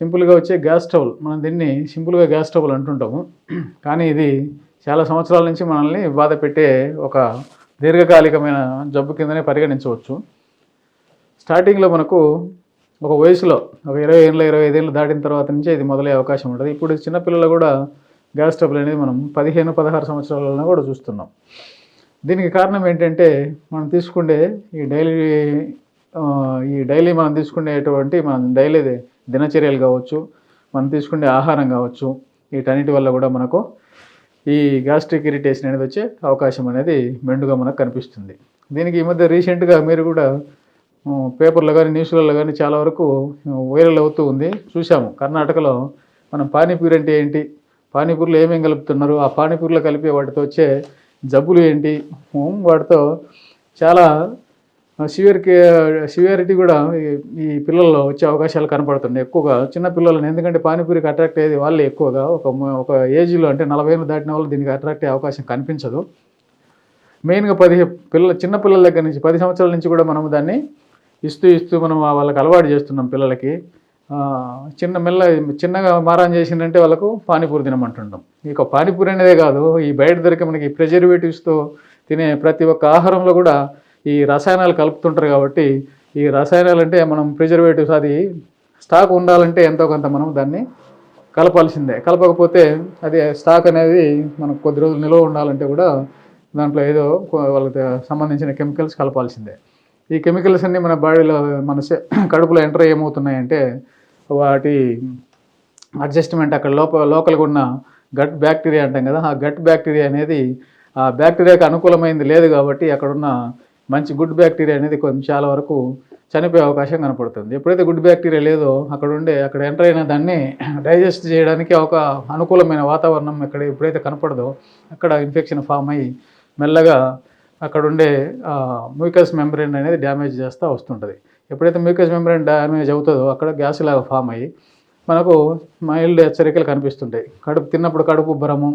సింపుల్గా వచ్చే gas stove మనం దీన్ని సింపుల్గా గ్యాస్ స్టవ్ అంటుంటాము. కానీ ఇది చాలా సంవత్సరాల నుంచి మనల్ని బాధ పెట్టే ఒక దీర్ఘకాలికమైన జబ్బు కిందనే పరిగణించవచ్చు. స్టార్టింగ్లో మనకు ఒక వయసులో ఒక ఇరవై ఏళ్ళ ఇరవై ఐదేళ్ళు దాటిన తర్వాత నుంచి ఇది మొదలయ్యే అవకాశం ఉంటుంది. ఇప్పుడు చిన్నపిల్లలు కూడా గ్యాస్ స్టవ్లు అనేది మనం పదిహేను పదహారు సంవత్సరాలలో కూడా చూస్తున్నాం. దీనికి కారణం ఏంటంటే మనం తీసుకునే ఈ డైలీ ఈ డైలీ మనం తీసుకునేటువంటి మనం డైలీ దినచర్యలు కావచ్చు మనం తీసుకునే ఆహారం కావచ్చు వీటన్నిటి వల్ల కూడా మనకు ఈ గ్యాస్ట్రిక్ ఇరిటేషన్ అనేది వచ్చే అవకాశం అనేది మెండుగా మనకు కనిపిస్తుంది. దీనికి ఈ మధ్య రీసెంట్గా మీరు కూడా పేపర్లో కానీ న్యూస్లలో కానీ చాలా వరకు వైరల్ అవుతూ ఉంది. చూసాము కర్ణాటకలో మనం పానీపూరి అంటే ఏంటి? పానీపూరిలో ఏమేమి కలుపుతున్నారు? ఆ పానీపూరిలో కలిపే వాటితో వచ్చే జబ్బులు ఏంటి? వాటితో చాలా సివియర్ సివియారిటీ కూడా ఈ- పిల్లల్లో వచ్చే అవకాశాలు కనపడుతున్నాయి ఎక్కువగా. చిన్న పిల్లలను ఎందుకంటే పానీపూరికి అట్రాక్ట్ అయ్యేది వాళ్ళే ఎక్కువగా. ఒక ఒక ఏజ్లో అంటే నలభై ఏళ్ళు దాటిన వాళ్ళు దీనికి అట్రాక్ట్ అయ్యే అవకాశం కనిపించదు. మెయిన్గా పది పిల్లల చిన్న పిల్లల దగ్గర నుంచి పది సంవత్సరాల నుంచి కూడా మనం దాన్ని ఇస్తూ ఇస్తూ మనం వాళ్ళకి అలవాటు చేస్తున్నాం పిల్లలకి. చిన్న మెల్ల చిన్నగా మారాన్ చేసిందంటే వాళ్ళకు పానీపూరి తినమంటుంటాం. ఇక పానీపూరి అనేదే కాదు ఈ బయట దొరికే మనకి ప్రిజర్వేటివ్స్తో తినే ప్రతి ఒక్క ఆహారంలో కూడా ఈ రసాయనాలు కలుపుతుంటారు కాబట్టి ఈ రసాయనాలు అంటే మనం ప్రిజర్వేటివ్స్ అది స్టాక్ ఉండాలంటే ఎంతో కొంత మనం దాన్ని కలపాల్సిందే. కలపకపోతే అది స్టాక్ అనేది మనకు కొద్ది రోజులు నిల్వ ఉండాలంటే కూడా దాంట్లో ఏదో వాళ్ళకి సంబంధించిన కెమికల్స్ కలపాల్సిందే. ఈ కెమికల్స్ అన్నీ మన బాడీలో మన కడుపులో ఎంటర్ ఏమవుతున్నాయంటే వాటి అడ్జస్ట్మెంట్ అక్కడ లోప లోకల్గా ఉన్న గట్ బ్యాక్టీరియా అంటాం కదా ఆ గట్ బ్యాక్టీరియా అనేది ఆ బ్యాక్టీరియాకి అనుకూలమైంది లేదు కాబట్టి అక్కడున్న మంచి గుడ్ బ్యాక్టీరియా అనేది కొంచెం చాలా వరకు చనిపోయే అవకాశం కనపడుతుంది. ఎప్పుడైతే గుడ్ బ్యాక్టీరియా లేదో అక్కడ ఉండే అక్కడ ఎంటర్ అయిన దాన్ని డైజెస్ట్ చేయడానికి ఒక అనుకూలమైన వాతావరణం ఇక్కడ ఎప్పుడైతే కనపడదో అక్కడ ఇన్ఫెక్షన్ ఫామ్ అయ్యి మెల్లగా అక్కడ ఉండే మ్యూకస్ మెంబ్రెయిన్ అనేది డ్యామేజ్ చేస్తూ వస్తుంటుంది. ఎప్పుడైతే మ్యూకస్ మెంబ్రెయిన్ డ్యామేజ్ అవుతుందో అక్కడ గ్యాస్ లాగా ఫామ్ అయ్యి మనకు మైల్డ్ హెచ్చరికలు కనిపిస్తుంటాయి. కడుపు తిన్నప్పుడు కడుపు ఉబ్బరము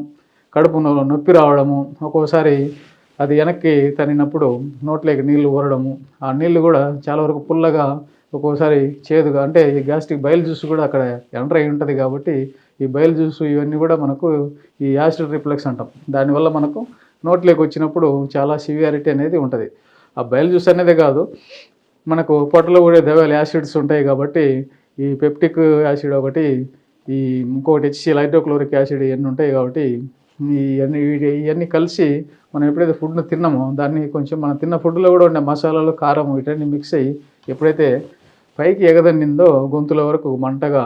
కడుపు నొ- నొప్పి రావడము ఒక్కోసారి అది వెనక్కి తనినప్పుడు నోట్లోకి నీళ్ళు ఊరడము. ఆ నీళ్ళు కూడా చాలా వరకు పుల్లగా ఒక్కోసారి చేదుగా అంటే ఈ గ్యాస్ట్రిక్ బయలు జ్యూస్ కూడా అక్కడ ఎంటర్ అయి ఉంటుంది కాబట్టి ఈ బయలు జ్యూస్ ఇవన్నీ కూడా మనకు ఈ యాసిడ్ రిఫ్లెక్స్ అంటాం. దానివల్ల మనకు నోట్లోకి వచ్చినప్పుడు చాలా సివియారిటీ అనేది ఉంటుంది. ఆ బయలు జ్యూస్ అనేదే కాదు మనకు పొట్టలో కూడా దెవెల యాసిడ్స్ ఉంటాయి కాబట్టి ఈ పెప్టిక్ యాసిడ్ ఒకటి ఈ ఇంకొకటి హెచ్సిఎల్ హైడ్రోక్లోరిక్ యాసిడ్ ఇవన్నీ ఉంటాయి కాబట్టి ఇవన్నీ ఇవన్నీ కలిసి మనం ఎప్పుడైతే ఫుడ్ను తిన్నామో దాన్ని కొంచెం మనం తిన్న ఫుడ్లో కూడా ఉండే మసాలాలు కారం వీటన్ని మిక్స్ అయ్యి ఎప్పుడైతే పైకి ఎగదన్నిందో గొంతుల వరకు మంటగా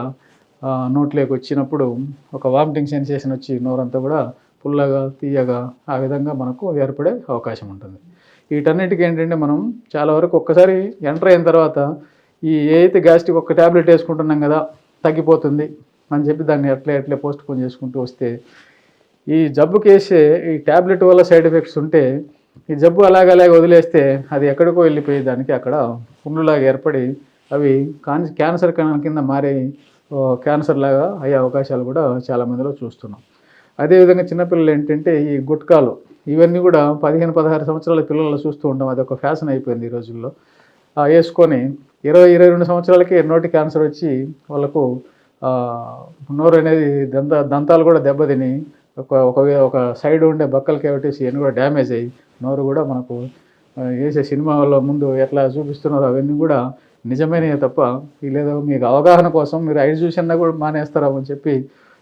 నోట్లోకి వచ్చినప్పుడు ఒక వామిటింగ్ సెన్సేషన్ వచ్చి నోరంతా కూడా పుల్లగా తీయగా ఆ విధంగా మనకు ఏర్పడే అవకాశం ఉంటుంది. వీటన్నిటికీ ఏంటంటే మనం చాలా వరకు ఒక్కసారి ఎంటర్ అయిన తర్వాత ఈ ఏదైతే గ్యాస్ట్రిక్ ఒక్క ట్యాబ్లెట్ వేసుకుంటున్నాం కదా తగ్గిపోతుంది అని చెప్పి దాన్ని ఎట్లా ఎట్లా పోస్ట్ పోన్ చేసుకుంటూ వస్తే ఈ జబ్బుకి వేసే ఈ ట్యాబ్లెట్ వల్ల సైడ్ ఎఫెక్ట్స్ ఉంటే ఈ జబ్బు అలాగలాగే వదిలేస్తే అది ఎక్కడికో వెళ్ళిపోయి దానికి అక్కడ పుండ్లులాగా ఏర్పడి అవి కాన్ క్యాన్సర్ కణాల కింద మారి క్యాన్సర్ లాగా అయ్యే అవకాశాలు కూడా చాలా మందిలో చూస్తున్నాం. అదేవిధంగా చిన్నపిల్లలు ఏంటంటే ఈ గుట్కాలు ఇవన్నీ కూడా పదిహేను పదహారు సంవత్సరాల పిల్లలు చూస్తూ ఉంటాం అది ఒక ఫ్యాషన్ అయిపోయింది ఈ రోజుల్లో. వేసుకొని ఇరవై ఇరవై రెండు సంవత్సరాలకి నోటి క్యాన్సర్ వచ్చి వాళ్ళకు నోరు అనేది దంత దంతాలు కూడా దెబ్బతిని ఒక ఒక ఒక సైడ్ ఉండే బక్కలు కేవిటీస్ ఇవన్నీ కూడా డ్యామేజ్ అయ్యి నోరు కూడా మనకు వేసే సినిమాలో ముందు ఎట్లా చూపిస్తున్నారో అవన్నీ కూడా నిజమైనవి తప్ప లేదా మీకు అవగాహన కోసం మీరు ఐదు చూసినా కూడా మానేస్తారా అని చెప్పి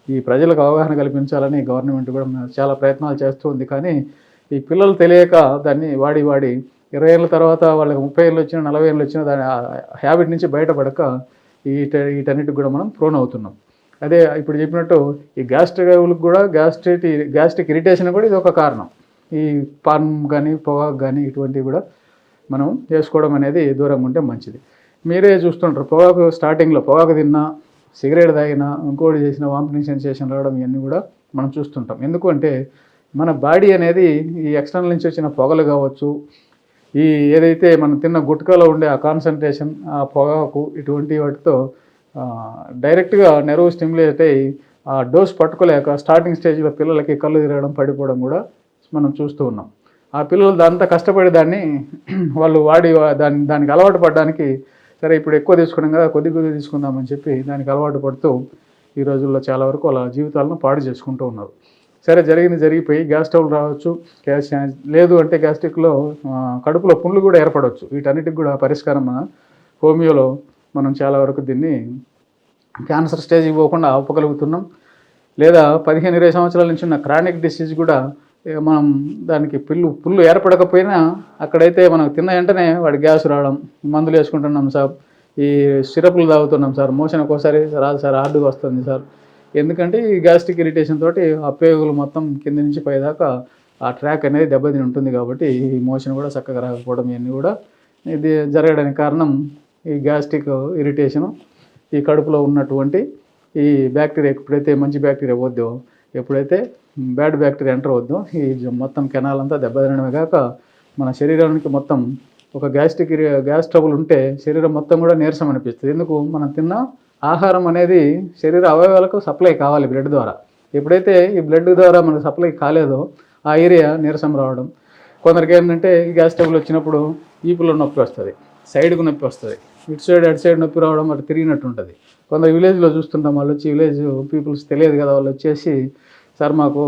ఈ ప్రజలకు అవగాహన కల్పించాలని గవర్నమెంట్ కూడా చాలా ప్రయత్నాలు చేస్తుంది కానీ ఈ పిల్లలు తెలియక దాన్ని వాడి వాడి ఇరవై ఏళ్ళ తర్వాత వాళ్ళకి ముప్పై ఏళ్ళు వచ్చినా నలభై ఏళ్ళు వచ్చినా దాని హ్యాబిట్ నుంచి బయటపడక ఈట వీటన్నిటికి కూడా మనం ప్రోన్ అవుతున్నాం. అదే ఇప్పుడు చెప్పినట్టు ఈ గ్యాస్ట్రిక్ కూడా గ్యాస్ట్రిక్ గ్యాస్ట్రిక్ ఇరిటేషన్ కూడా ఇది ఒక కారణం. ఈ పాన్ కానీ పొగాకు కానీ ఇటువంటివి కూడా మనం చేసుకోవడం అనేది దూరంగా ఉంటే మంచిది. మీరే చూస్తుంటారు పొగాకు స్టార్టింగ్లో పొగాకు తిన్నా సిగరెట్ తాగినా ఇంకోటి చేసిన వామిటింగ్ సెన్సేషన్ రావడం ఇవన్నీ కూడా మనం చూస్తుంటాం. ఎందుకంటే మన బాడీ అనేది ఈ ఎక్స్టర్నల్ నుంచి వచ్చిన పొగలు కావచ్చు ఈ ఏదైతే మనం తిన్న గుట్కాలో ఉండే ఆ కాన్సన్ట్రేషన్ ఆ పొగాకు ఇటువంటి వాటితో డైరెక్ట్గా నెరవు స్టిమ్యులేట్ అయ్యి ఆ డోస్ పట్టుకోలేక స్టార్టింగ్ స్టేజ్లో పిల్లలకి కళ్ళు తిరగడం పడిపోవడం కూడా మనం చూస్తూ ఉన్నాం. ఆ పిల్లలు అంత కష్టపడి దాన్ని వాళ్ళు వాడి దాన్ని దానికి అలవాటు పడడానికి సరే ఇప్పుడు ఎక్కువ తీసుకున్నాం కదా కొద్ది కొద్ది తీసుకుందామని చెప్పి దానికి అలవాటు పడుతూ ఈ రోజుల్లో చాలా వరకు వాళ్ళ జీవితాలను పాడు చేసుకుంటూ ఉన్నారు. సరే జరిగింది జరిగిపోయి గ్యాస్ స్టవ్ రావచ్చు గ్యాస్ లేదు అంటే గ్యాస్ట్రిక్లో కడుపులో పుండ్లు కూడా ఏర్పడవచ్చు. వీటన్నిటికి కూడా పరిష్కారం మన హోమియోలో మనం చాలా వరకు దీన్ని క్యాన్సర్ స్టేజ్కి పోకుండా ఆపగలుగుతున్నాం. లేదా పదిహేను ఇరవై సంవత్సరాల నుంచి ఉన్న క్రానిక్ డిసీజ్ కూడా మనం దానికి పిల్లు పుల్లు ఏర్పడకపోయినా అక్కడైతే మనం తిన్న వెంటనే వాడి గ్యాస్ రావడం మందులు వేసుకుంటున్నాం సార్. ఈ సిరప్లు తాగుతున్నాం సార్. మోషన్ ఒక్కోసారి రాదు సార్ హార్డ్గా వస్తుంది సార్. ఎందుకంటే ఈ గ్యాస్ట్రిక్ ఇరిటేషన్ తోటి ఆ పేగులు మొత్తం కింద నుంచి పైదాకా ఆ ట్రాక్ అనేది దెబ్బతిని ఉంటుంది కాబట్టి ఈ మోషన్ కూడా చక్కగా రాకపోవడం ఇవన్నీ కూడా ఇది జరగడానికి కారణం ఈ గ్యాస్ట్రిక్ ఇరిటేషను ఈ కడుపులో ఉన్నటువంటి ఈ బ్యాక్టీరియా ఎప్పుడైతే మంచి బ్యాక్టీరియా వద్దో ఎప్పుడైతే బ్యాడ్ బ్యాక్టీరియా ఎంటర్ అవుద్దో ఈ జ- మొత్తం కెనాల్ అంతా దెబ్బతినడమే కాక మన శరీరానికి మొత్తం ఒక గ్యాస్ట్రిక్ గ్యాస్ ట్రబుల్ ఉంటే శరీరం మొత్తం కూడా నీరసం అనిపిస్తుంది. ఎందుకు? మనం తిన్న ఆహారం అనేది శరీర అవయవాలకు సప్లై కావాలి బ్లడ్ ద్వారా. ఎప్పుడైతే ఈ బ్లడ్ ద్వారా మనకు సప్లై కాలేదో ఆ ఏరియా నీరసం రావడం. కొందరికి ఏంటంటే ఈ గ్యాస్ ట్రబుల్ వచ్చినప్పుడు ఈపులో నొప్పి వస్తుంది సైడ్కు నొప్పి వస్తుంది. ఇటు సైడ్ అటు సైడ్ నొప్పి రావడం అటు తిరిగినట్టు ఉంటుంది కొందరు విలేజ్లో చూస్తుంటాం వాళ్ళు వచ్చి విలేజ్ పీపుల్స్ తెలియదు కదా వాళ్ళు వచ్చేసి సార్ మాకు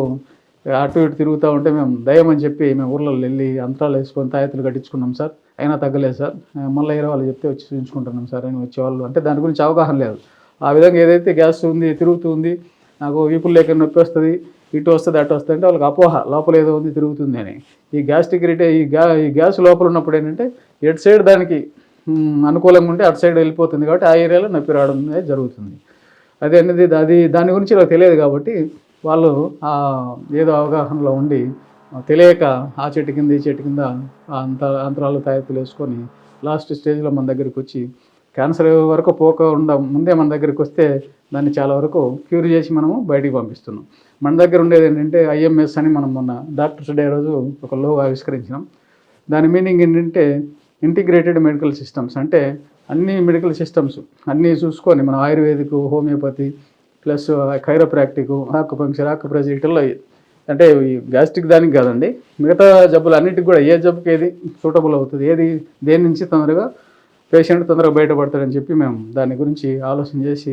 అటు ఇటు తిరుగుతూ ఉంటే మేము దయమని చెప్పి మేము ఊర్లలో వెళ్ళి అంతరాలు వేసుకొని తాయెత్తులు కట్టించుకున్నాం సార్. అయినా తగ్గలేదు సార్. మళ్ళీ వేరే వాళ్ళు చెప్తే వచ్చి చూపించుకుంటున్నాం సార్ అని వచ్చేవాళ్ళు అంటే దాని గురించి అవగాహన లేదు. ఆ విధంగా ఏదైతే గ్యాస్ ఉంది తిరుగుతూ ఉంది నాకు వీపులు లేక నొప్పి వస్తుంది ఇటు వస్తుంది అటు వస్తుంది అంటే వాళ్ళకి అపోహ లోపల ఏదో ఉంది తిరుగుతుంది అని. ఈ గ్యాస్ట్రిక్ రిటే ఈ గ్యా ఈ గ్యాస్ లోపల ఉన్నప్పుడు ఏంటంటే ఎటు సైడ్ దానికి అనుకూలంగా ఉంటే అటు సైడ్ వెళ్ళిపోతుంది కాబట్టి ఆ ఏరియాలో నొప్పి రావడం జరుగుతుంది. అది అనేది అది దాని గురించి ఇలా తెలియదు కాబట్టి వాళ్ళు ఆ ఏదో అవగాహనలో ఉండి తెలియక ఆ చెట్టు కింద ఈ చెట్టు కింద ఆ అంత అంతరాలు తాయెత్తులు వేసుకొని లాస్ట్ స్టేజ్లో మన దగ్గరికి వచ్చి క్యాన్సర్ వరకు పోకుండా ముందే మన దగ్గరికి వస్తే దాన్ని చాలా వరకు క్యూర్ చేసి మనము బయటికి పంపిస్తున్నాం. మన దగ్గర ఉండేది ఏంటంటే ఐఎంఎస్ అని మనం మొన్న డాక్టర్స్ డే రోజు ఒక లో ఆవిష్కరించినాం. దాని మీనింగ్ ఏంటంటే ఇంటిగ్రేటెడ్ మెడికల్ సిస్టమ్స్ అంటే అన్ని మెడికల్ సిస్టమ్స్ అన్నీ చూసుకొని మన ayurvedic homeopathy plus chiropractic acupuncture acupressure ఇటల్లో అంటే ఈ గ్యాస్ట్రిక్ దానికి కాదండి. మిగతా జబ్బులు అన్నిటికి కూడా ఏ జబ్బుకి ఏది సూటబుల్ అవుతుంది ఏది దేని నుంచి తొందరగా పేషెంట్ తొందరగా బయటపడతాడని చెప్పి మేము దాని గురించి ఆలోచన చేసి